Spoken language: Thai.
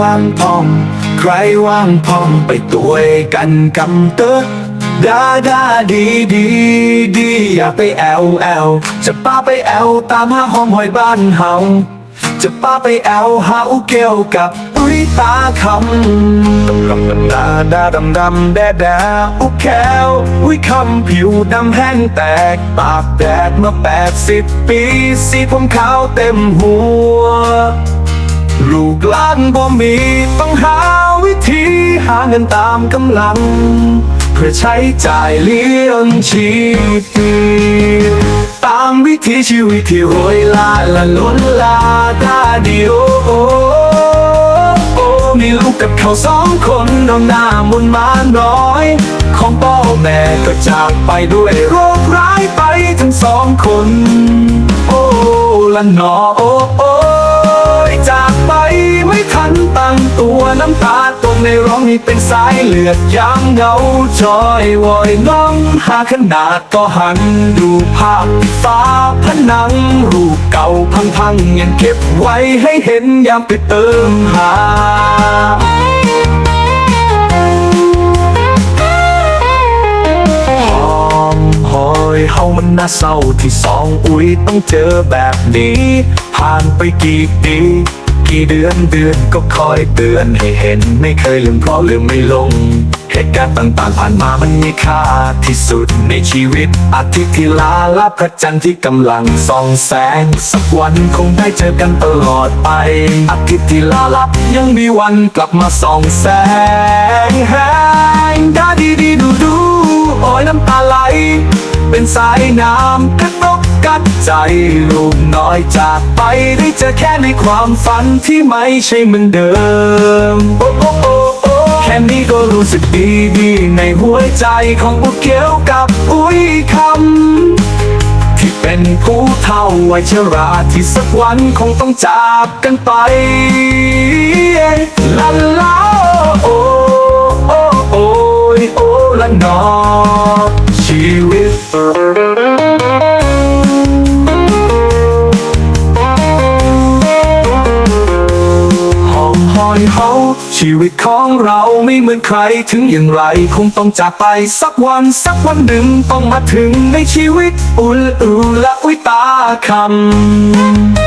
ว่างพอง ใครว่างพองไปตัวกันกำเตอดาดาดีดีดีอย่าไปแอวแอวจะป้าไปแอวตามหาหอมหอยบ้านเฮาจะป้าไปแอวหาอุเกี่ยวกับอุ้ยตาคำดำดำดาดาดำดำแดดาอุแควอุ้ยคำผิวดำแห้งแตกปากแดดมาแปดสิบปีสีผมขาวเต็มหัว ลูกหลานบ่มีต้องหาวิธีหาเงินตามกำลัง เพื่อใช้จ่ายเลี้ยงชีพตามวิถีชีวิตที่โหยลาละล้นลาตาเดียวโอ้โอ้มีลูกกับเขาสองคนน้องหน้ามุนมาน้อย ของพ่อแม่ก็จากไปด้วยโรคร้ายไปทั้งสองคน โอ้ละหนอโอ้ เป็นสายเลือดยามเหงาจอยวอยน้องหาขนาดก็หันดูภาพฟ้าผนัง รูปเก่าพังๆยังเก็บไว้ให้เห็นยามไปเติมหาหอมหอยเฮามันน่าเศร้าที่สองอุ้ยต้องเจอแบบนี้ ผ่านไปกี่ปี กี่เดือนเดือนก็คอยเตือนให้เห็น ไม่เคยลืมเพราะลืมไม่ลง เหตุการณ์ต่างๆผ่านมามันมีค่าที่สุดในชีวิต อาทิตย์ที่ลาลับพระจันทร์ที่กำลังส่องแสง สักวันคงได้เจอกันตลอดไป อาทิตย์ที่ลาลับยังมีวันกลับมาส่องแสงแห้งดาดีดีดูดูโอ้ยน้ำตาไหล เป็นสายน้ำกระตกกัดใจลูกน้อยจากไปได้เจอแค่ในความฝันที่ไม่ใช่เหมือนเดิม โอ้โอ้โอ้โอ้แค่นี้ก็รู้สึกดีดีในหัวใจของอุกเกี่ยวกับอุ้ยคำที่เป็นผู้เท่าวัยชราที่สักวันคงต้องจากกันไปลาลาโอ้โอ้โอ้ยโอ้ละนอ อยเฮาชีวิตของเราไม่เหมือนใครถึงอย่างไร คงต้องจากไปสักวันสักวันหนึ่งต้องมาถึงในชีวิตอุลอูและอุยตาคำ